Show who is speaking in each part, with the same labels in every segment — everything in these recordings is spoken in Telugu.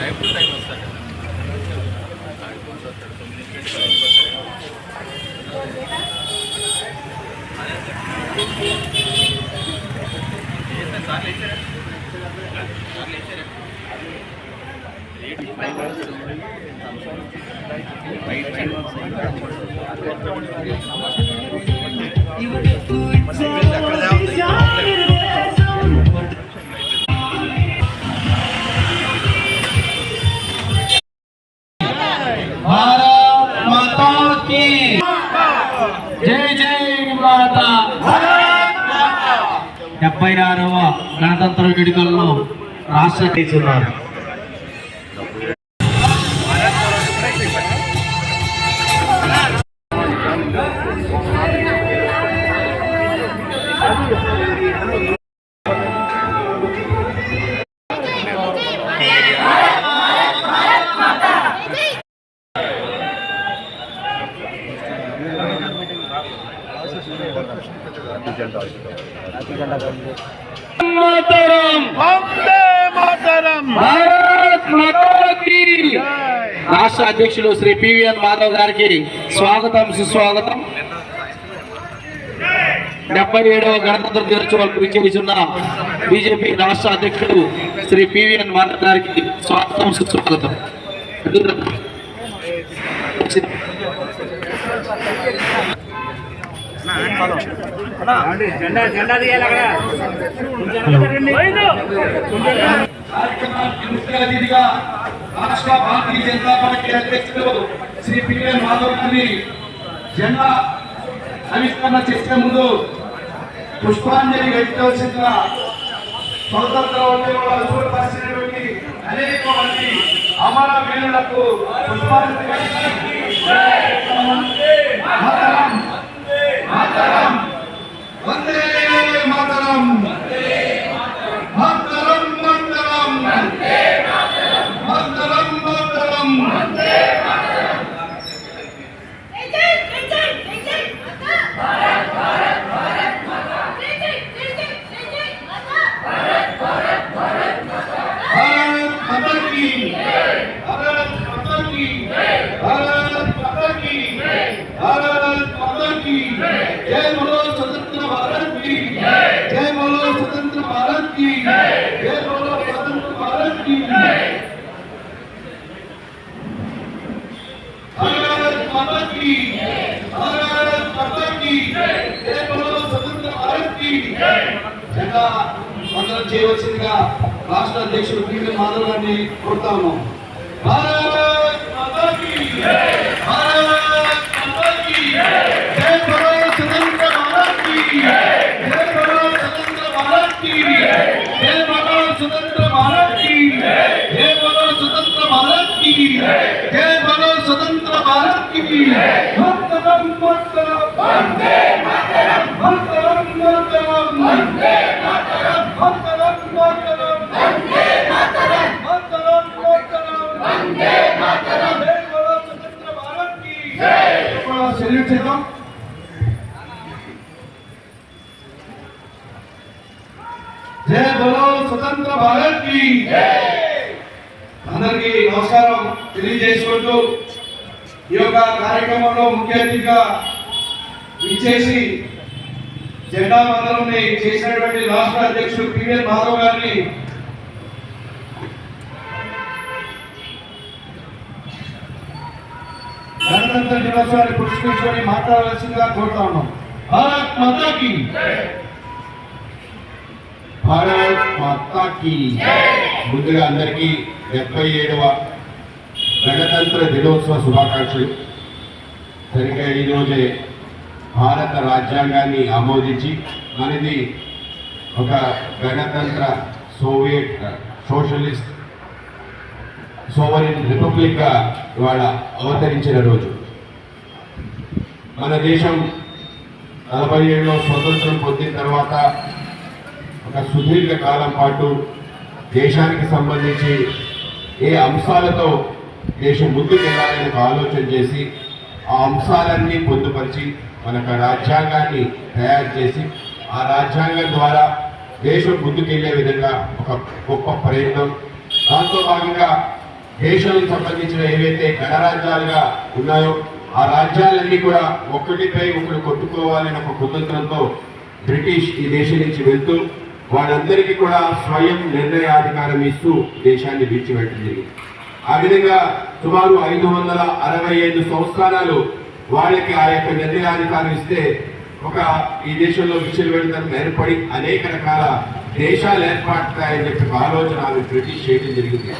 Speaker 1: టైం టు టైం వస్తాడు.
Speaker 2: రాష్ట్ర తీసుకున్నారు మాతరం
Speaker 3: వందే మాతరం
Speaker 2: భారత్ మాతా కీ రాష్ట్ర అధ్యక్షులు శ్రీ పివిఎన్ మాధవ్ గారికి స్వాగతం సుస్వాగతం. డెబ్బై ఏడవ గణతంత్ర దినోత్సవాలకు విచ్చేస్తున్న బీజేపీ రాష్ట్ర అధ్యక్షుడు శ్రీ పివిఎన్ మాధవ్ గారికి స్వాగతం సుస్వాగతం. కార్యక్రమానికి ముఖ్య అతిథిగా రాష్ట్ర భారతీయ జనతా పార్టీ అధ్యక్షుడు శ్రీ పిఎన్ మాధవ్ గారిని జెండా ఆవిష్కరణ చేసే ముందు పుష్పాంజలి ఘటించవలసిందిగా స్వతంత్ర ఉద్యమంలో చూడపరిచినటువంటి అనేక మంది అమర వీరులకు పుష్పాంజలి ఘటించి మాతరం మాతరం వందనం చేయవలసిందిగా రాష్ట్ర అధ్యక్షుడు పివి మాధవ్ గారిని కోరుతా ఉన్నాం భారత్ మాతా కీ భారత్ మాతా కీ జై బలో స్వతంత్ర భారత్ కీ జై బలో స్వతంత్ర భారత్ కీ జై బలో స్వతంత్ర భారత్ కీ జై బలో స్వతంత్ర భారత్ కీ జై బలో స్వతంత్ర భారత్ కీ మాతరం మాతరం వందే మాతరం మాతరం మాతరం వందే మాతరం మాతరం మాతరం వందే మాతరం మాతరం మాతరం వందే మాతరం జై బలో స్వతంత్ర భారత్ కీ జై సెల్యూట్ చేద్దాం జై బలో స్వతంత్ర భారత్కి అందరికీ నమస్కారం తెలియజేసుకుంటూ ఈ యొక్క కార్యక్రమంలో ముఖ్య అతిథిగా ఇచ్చేసి జెండా వందనంని చేసినటువంటి రాష్ట్ర అధ్యక్షుడు పివిఎన్ మాధవ్ గారిని గణతంత్ర దినోత్సవాన్ని పురస్కరించుకొని మాట్లాడవలసిందిగా కోరుతా ఉన్నాం. భారత్ మాతాకి
Speaker 4: భారత్ మాతా కీ ముందుగా అందరికీ డెబ్బై ఏడవ గణతంత్ర దినోత్సవ శుభాకాంక్షలు. సరిగ్గా ఈరోజే భారత రాజ్యాంగాన్ని ఆమోదించి మనది ఒక గణతంత్ర సోవియట్ సోషలిస్ట్ సోవరిన్ రిపబ్లిక్గా ఇవాళ అవతరించిన రోజు. మన దేశం నలభై ఏడులో స్వతంత్రం పొందిన తర్వాత ఒక సుదీర్ఘ కాలం పాటు దేశానికి సంబంధించి ఏ అంశాలతో దేశం ముందుకు వెళ్ళాలని ఒక ఆలోచన చేసి ఆ అంశాలన్నీ పొందుపరిచి మనకు రాజ్యాంగాన్ని తయారు చేసి ఆ రాజ్యాంగం ద్వారా దేశం ముందుకెళ్ళే విధంగా ఒక గొప్ప ప్రయత్నం. దాంతో భాగంగా దేశానికి సంబంధించిన ఏవైతే గణరాజ్యాలుగా ఉన్నాయో ఆ రాజ్యాలన్నీ కూడా ఒక్కటిపై ఒకటి కొట్టుకోవాలని ఒక కుతంత్రంతో బ్రిటిష్ ఈ దేశం నుంచి వెళ్తూ వాళ్ళందరికీ కూడా స్వయం నిర్ణయాధికారం ఇస్తూ దేశాన్ని విడిచిపెట్టడం జరిగింది. ఆ విధంగా సుమారు ఐదు వందల అరవై ఐదు సంవత్సరాలు వాళ్ళకి ఆ యొక్క నిర్ణయాధికారం ఇస్తే ఒక ఈ దేశంలో విచ్చలవిడితనం ఏర్పడి అనేక రకాల దేశాలు ఏర్పడతాయని చెప్పి ఆలోచన ఆమె బ్రిటిష్ చేయడం జరిగింది.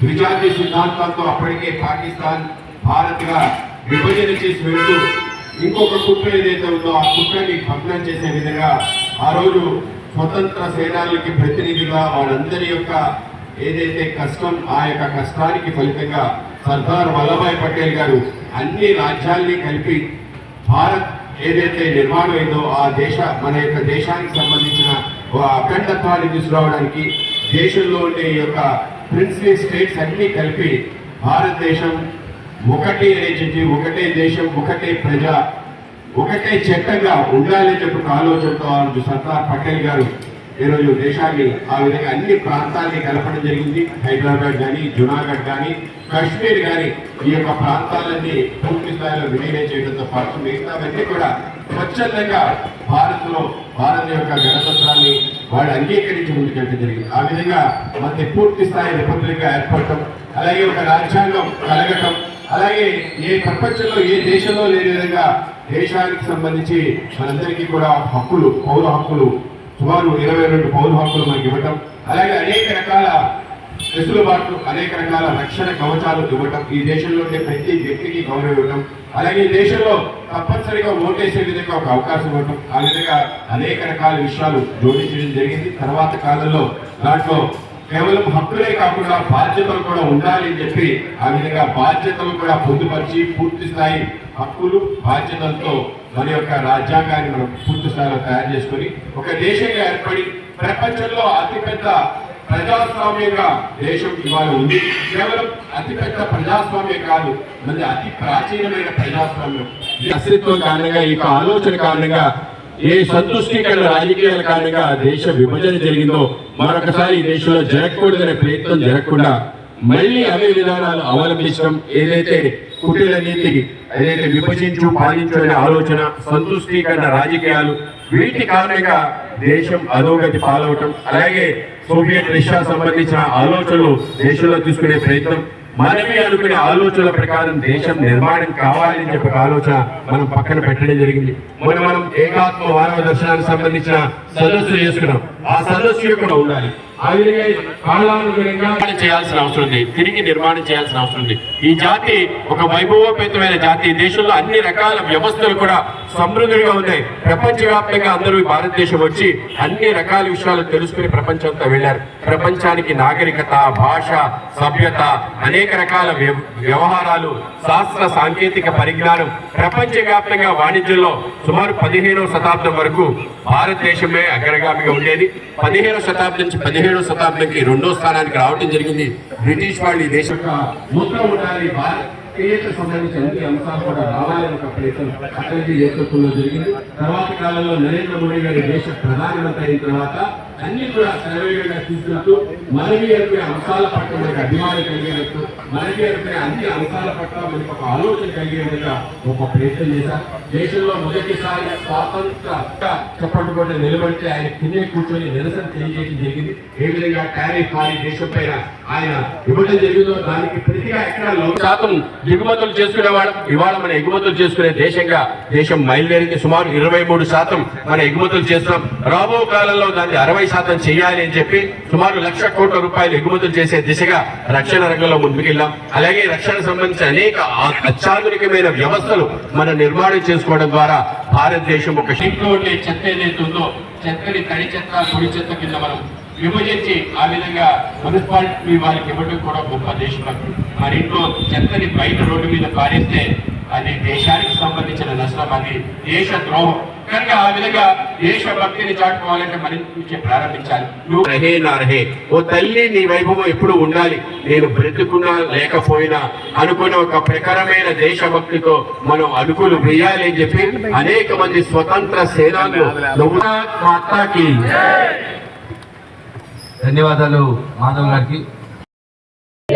Speaker 4: ద్విజాతి సిద్ధాంతంతో అప్పటికే పాకిస్తాన్ భారత్గా విభజన చేసి వెళ్తూ ఇంకొక కుట్ర ఏదైతే ఉందో ఆ కుట్రని భగ్నం చేసే విధంగా ఆ రోజు స్వతంత్ర సేనాలకి ప్రతినిధిగా వాళ్ళందరి యొక్క ఏదైతే కష్టం ఆ యొక్క కష్టానికి ఫలితంగా సర్దార్ వల్లభాయ్ పటేల్ గారు అన్ని రాజ్యాల్ని కలిపి భారత్ ఏదైతే నిర్మాణం అయిందో ఆ దేశ మన యొక్క దేశానికి సంబంధించిన ఒక అఖండత్వాన్ని తీసుకురావడానికి దేశంలో ఉండే యొక్క ప్రిన్సిపల్ స్టేట్స్ అన్నీ కలిపి భారతదేశం ఒకటే రేచించి ఒకటే దేశం ఒకటే ప్రజ ఒకటే చట్టంగా ఉండాలని చెప్పి ఆలోచనతో సర్దార్ పటేల్ గారు ఈరోజు దేశాన్ని ఆ విధంగా అన్ని ప్రాంతాల్ని కలపడం జరిగింది. హైదరాబాద్ కానీ జునాగఢ్ కానీ కాశ్మీర్ కానీ ఈ యొక్క ప్రాంతాలన్నీ పూర్తి స్థాయిలో విలీనం చేయడంతో పాటు మిగతావన్నీ కూడా స్వచ్ఛందంగా భారత్లో భారత్ యొక్క గణతంత్రాన్ని వాళ్ళు అంగీకరించి ముందుకెళ్ళడం జరిగింది. ఆ విధంగా మనకి పూర్తి స్థాయి రిపబ్లిక్ ఏర్పడటం అలాగే ఒక రాజ్యాంగం కలగటం అలాగే ఏ ప్రపంచంలో ఏ దేశంలో లేని విధంగా దేశానికి సంబంధించి మనందరికీ కూడా హక్కులు పౌర హక్కులు సుమారు ఇరవై రెండు పౌర హక్కులు మనకి ఇవ్వటం అలాగే అనేక రకాల వెసులుబాట్లు అనేక రకాల రక్షణ కవచాలు ఇవ్వటం ఈ దేశంలో ఉండే ప్రతి వ్యక్తికి గౌరవం ఇవ్వటం అలాగే ఈ దేశంలో తప్పనిసరిగా ఓటేసే విధంగా ఒక అవకాశం ఇవ్వటం ఆ విధంగా అనేక రకాల విషయాలు జోడించడం జరిగింది. తర్వాత కాలంలో దాంట్లో కేవలం హక్కులే కాకుండా బాధ్యతలు కూడా ఉండాలి అని చెప్పి ఆ విధంగా బాధ్యతలు కూడా పొందుపరిచి పూర్తి స్థాయి హక్కులు బాధ్యతలతో మన యొక్క రాజ్యాంగాన్ని మనం పూర్తి స్థాయిలో తయారు చేసుకొని ఒక దేశంగా ఏర్పడి ప్రపంచంలో అతిపెద్ద ప్రజాస్వామ్యంగా దేశం ఇవాళ ఉంది. కేవలం అతిపెద్ద ప్రజాస్వామ్యం కాదు మళ్ళీ అతి ప్రాచీనమైన ప్రజాస్వామ్యం. అస్తిత్వం కారణంగా ఈ యొక్క ఆలోచన కారణంగా ఏ సంతుష్టీకరణ రాజకీయాల కారణంగా దేశ విభజన జరిగిందో మరొకసారి ఈ దేశంలో జరగకూడదనే ప్రయత్నం జరగకుండా మళ్ళీ అవే విధానాలు అవలంబించడం ఏదైతే కుటీల నీతికి ఏదైతే విభజించు పాలించు అనే ఆలోచన సంతుష్టీకరణ రాజకీయాలు వీటి కారణంగా దేశం అధోగతి పాలవటం అలాగే సోవియట్ రష్యా సంబంధించిన ఆలోచనలు దేశంలో తీసుకునే ప్రయత్నం మనమే అనుకునే ఆలోచనల ప్రకారం దేశం నిర్మాణం కావాలని చెప్పి ఆలోచన మనం పక్కన పెట్టడం జరిగింది. మొన్న మనం ఏకాత్మ మానవ దర్శనానికి సంబంధించిన సదస్సు చేసుకున్నాం. ఆ సదస్సు యొక్క ఉండాలి. చేయాల్సిన అవసరం ఉంది. తిరిగి నిర్మాణం చేయాల్సిన అవసరం ఉంది. ఈ జాతి ఒక వైభవోపేతమైన జాతి. దేశంలో అన్ని రకాల వ్యవస్థలు కూడా సమృద్ధిగా ఉన్నాయి. ప్రపంచవ్యాప్తంగా అందరూ భారతదేశం వచ్చి అన్ని రకాల విషయాలు తెలుసుకుని ప్రపంచంతో వెళ్ళారు. ప్రపంచానికి నాగరికత భాష సభ్యత అనేక రకాల వ్య- వ్యవహారాలు శాస్త్ర సాంకేతిక పరిజ్ఞానం ప్రపంచవ్యాప్తంగా వాణిజ్యంలో సుమారు పదిహేనవ శతాబ్దం వరకు భారతదేశమే అగ్రగామిగా ఉండేది. పదిహేడో శతాబ్దం నుంచి పదిహేడో శతాబ్దంకి రెండో స్థానానికి రావడం జరిగింది. బ్రిటిష్ వాళ్ళు ఈ దేశం యొక్క ఉండాలి. భారతీయతకు సంబంధించిన అన్ని అంశాలు కూడా రావాలని ఒక ప్రయత్నం అటల్జీ నేతృత్వంలో జరిగింది. తర్వాత కాలంలో నరేంద్ర మోడీ గారి దేశ ప్రధానమంత్రి అయిన తర్వాత అన్ని కూడా శరవేగంగా తీసుకుంటూ మనవి అనుకునే అంశాల పట్ల మనకి అభిమానం కలిగేటట్టు మనవి అన్ని అంశాల పట్ల మనకి ఒక ఆలోచన కలిగేందుగా ఒక ప్రయత్నం చేశారు దేశంలో మొదటిసారి స్వాతంత్ర చెప్పండి నిలబడితే ఆయన తినే కూర్చొని నిరసన తెలియజేయడం జరిగింది. ఏ విధంగా టారిఫ్ మారి దేశం పైన ఆయన ఇవ్వడం జరిగిందో దానికి ప్రతిగా ఎక్కడ శాతం దిగుమతులు చేసుకునే వాళ్ళం. ఇవాళ మన ఎగుమతులు చేసుకునే దేశంగా దేశం మైలుదేరింది. సుమారు ఇరవై మూడు శాతం మన ఎగుమతులు చేస్తున్నాం. రాబో కాలంలో దాన్ని అరవై శాతం చేయాలి అని చెప్పి సుమారు లక్ష కోట్ల రూపాయలు ఎగుమతులు చేసే దిశగా రక్షణ రంగంలో ముందుకెళ్ళాం. అలాగే రక్షణ సంబంధించిన అనేక అత్యాధునికమైన వ్యవస్థలు మనం నిర్మాణం చేసుకోవడం ద్వారా భారతదేశం ఒక షింక్లో ఉండే చెత్త ఏదైతే ఉందో చెత్తని తడి చెత్త పొడి చెత్త కింద మనం విభజించి ఆ విధంగా మున్సిపాలిటీ వారికి ఇవ్వడం కూడా గొప్ప దేశభక్తి. మరి ఇంట్లో చెత్తని బయట రోడ్డు మీద పారేస్తే అది దేశానికి సంబంధించిన నష్టం అది దేశ ద్రోహం. కనుక ఆ విధంగా దేశభక్తిని చాటుకోవాలంటే మన నుంచే ప్రారంభించాలి. నువ్వు రహే నా రహే ఓ తల్లి నీ వైభవం ఎప్పుడు ఉండాలి. నేను బ్రతుకున్నా లేకపోయినా అనుకున్న ఒక ప్రకారమైన దేశభక్తితో మనం అడుగులు వేయాలి అని చెప్పి అనేక మంది స్వతంత్ర సేనాలు మాతాకి
Speaker 5: ధన్యవాదాలు మాధవ్ గారికి.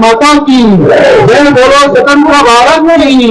Speaker 3: माता की जय बोलो स्वतंत्र भारत की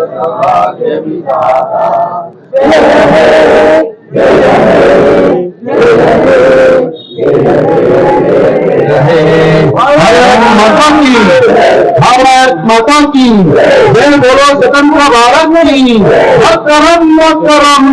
Speaker 3: मकरम मकरम भारत माता की भारत माता की जय बोलो स्वतंत्र भारत की मकरम मकरम